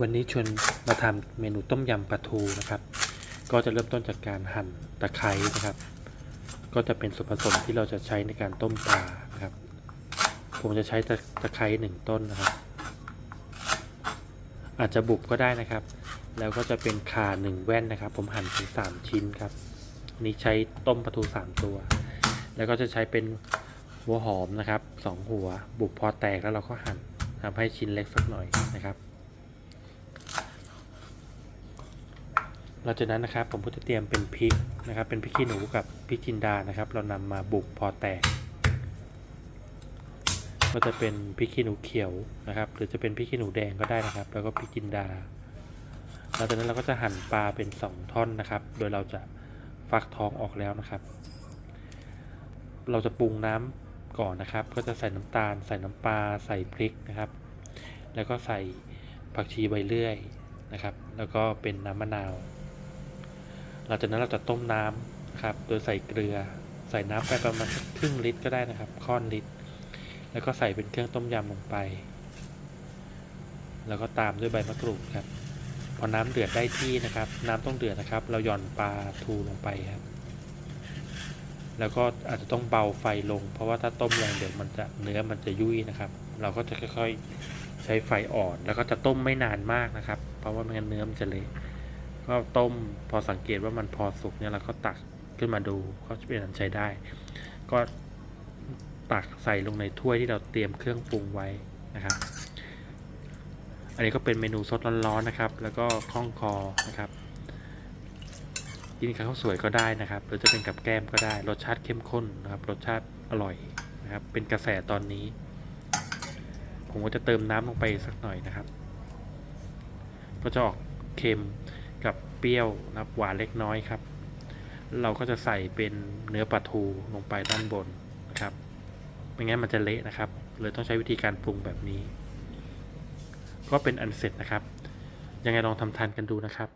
วันนี้ชวนมาทำเมนูต้มยำปลาทูนะครับ ก็จะเริ่มต้นจากการหั่นตะไคร้นะครับ ก็จะเป็นส่วนผสมที่เราจะใช้ในการต้มปลานะครับ ผมจะใช้ตะไคร้หนึ่งต้นนะครับ อาจจะบุบก็ได้นะครับ แล้วก็จะเป็นข่าหนึ่งแว่นนะครับ ผมหั่นเป็นสามชิ้นครับนนี้ใช้ต้มปลาทูสามตัว แล้วก็จะใช้เป็นหัวหอมนะครับสองหัว บุบพอแตกแล้วเราก็หั่นทำให้ชิ้นเล็กสักหน่อยนะครับ หลังจากนั้นนะครับผมก็จะเตรียมเป็นพริกนะครับ เป็นพริกขี้หนูกับพริกจินดานะครับ เรานำมาบุกพอแตกก็จะเป็นพริกขี้หนูเขียวนะครับ หรือจะเป็นพริกขี้หนูแดงก็ได้นะครับ แล้วก็พริกจินดาหลังจากนั้นเราก็จะหั่นปลาเป็นสองท่อนนะครับ โดยเราจะฟักท้องออกแล้วนะครับ เราจะปรุงน้ำก่อนนะครับ ก็จะใส่น้ำตาล ใส่น้ำปลา ใส่พริกนะครับ แล้วก็ใส่ผักชีใบเลื่อยนะครับ แล้วก็เป็นน้ำมะนาว หลังจากนั้นเราจะต้มน้ำครับ โดยใส่เกลือ ใส่น้ำไปประมาณครึ่งลิตรก็ได้นะครับค่อนลิตร แล้วก็ใส่เป็นเครื่องต้มยำลงไป แล้วก็ตามด้วยใบมะกรูดครับ พอน้ำเดือดได้ที่นะครับ น้ำต้องเดือดนะครับ เราหย่อนปลาทูลงไปครับ แล้วก็อาจจะต้องเบาไฟลง เพราะว่าถ้าต้มแรงเดี๋ยวมันจะเนื้อมันจะยุ่ยนะครับ เราก็จะค่อยๆใช้ไฟอ่อน แล้วก็จะต้มไม่นานมากนะครับ เพราะว่าไม่งั้นเนื้อมันจะเละ ก็ต้มพอสังเกตว่ามันพอสุกเนี่ยเราก็ตักขึ้นมาดูก็จะเป็นอันใช้ได้ ก็ตักใส่ลงในถ้วยที่เราเตรียมเครื่องปรุงไว้นะครับอันนี้ก็เป็นเมนูสดร้อนๆนะครับ แล้วก็คล่องคอนะครับ กินกับข้าวสวยก็ได้นะครับ หรือจะเป็นกับแก้มก็ได้ รสชาติเข้มข้นนะครับ รสชาติอร่อยนะครับ เป็นกระแสตอนนี้ ผมก็จะเติมน้ำลงไปสักหน่อยนะครับ ก็จะออกเค็ม กับเปรี้ยวนะครับหวานเล็กน้อยครับ เราก็จะใส่เป็นเนื้อปลาทูลงไปด้านบนนะครับไม่งั้นมันจะเละนะครับ เลยต้องใช้วิธีการปรุงแบบนี้ ก็เป็นอันเสร็จนะครับ ยังไงลองทำทานกันดูนะครับ